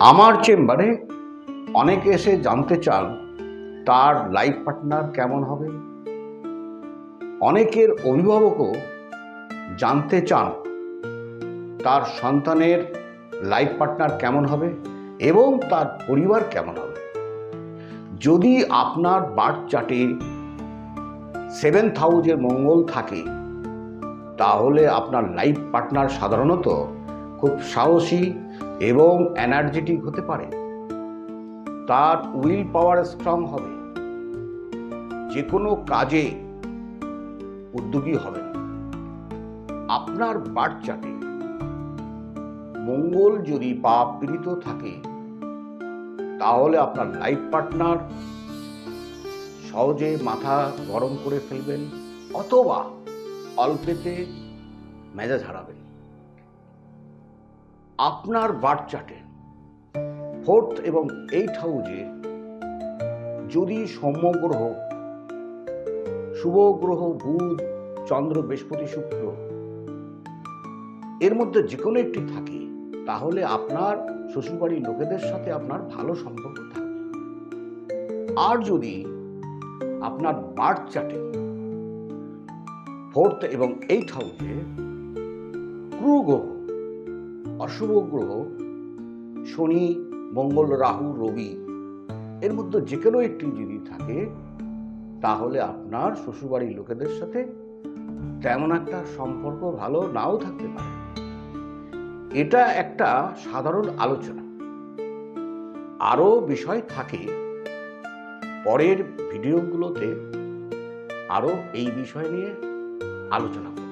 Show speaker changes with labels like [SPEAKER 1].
[SPEAKER 1] আমার চেম্বারে অনেকে এসে জানতে চান তার লাইফ পার্টনার কেমন হবে। অনেকের অভিভাবকও জানতে চান তার সন্তানের লাইফ পার্টনার কেমন হবে এবং তার পরিবার কেমন হবে। যদি আপনার বার্থ চার্টে সেভেন হাউজের মঙ্গল থাকে, তাহলে আপনার লাইফ পার্টনার সাধারণত খুব সাহসী এবং এনার্জেটিক হতে পারে। তার উইল পাওয়ার স্ট্রং হবে। যে কোনো কাজে উদ্যোগী হবেন। আপনার বার্থ মঙ্গল যদি পাপ পীড়িত থাকে, তাহলে আপনার লাইফ পার্টনার সহজে মাথা গরম করে ফেলবেন অথবা অল্পেতে মেজাজ হারাবেন। আপনার বার্থ চার্টে। ফোর্থ এবং এইট হাউজে যদি সৌম্য গ্রহ শুভ গ্রহ বুধ, চন্দ্র, বৃহস্পতি, শুক্র এর মধ্যে যে কোনো একটি থাকে, তাহলে আপনার শ্বশুরবাড়ির লোকেদের সাথে আপনার ভালো সম্পর্ক থাকবে। আর যদি আপনার বার্থ চার্টে ফোর্থ এবং এইট হাউসে ক্রু গ্রহ অশুভ গ্রহ, শনি, মঙ্গল, রাহু, রবি, এর মধ্যে যে কোনো একটি যদি থাকে, তাহলে আপনার শ্বশুরবাড়ির লোকেদের সাথে তেমন একটা সম্পর্ক ভালো নাও থাকতে পারে। এটা একটা সাধারণ আলোচনা। আরও বিষয় থাকে, পরের ভিডিওগুলোতে আরও এই বিষয় নিয়ে আলোচনা করব।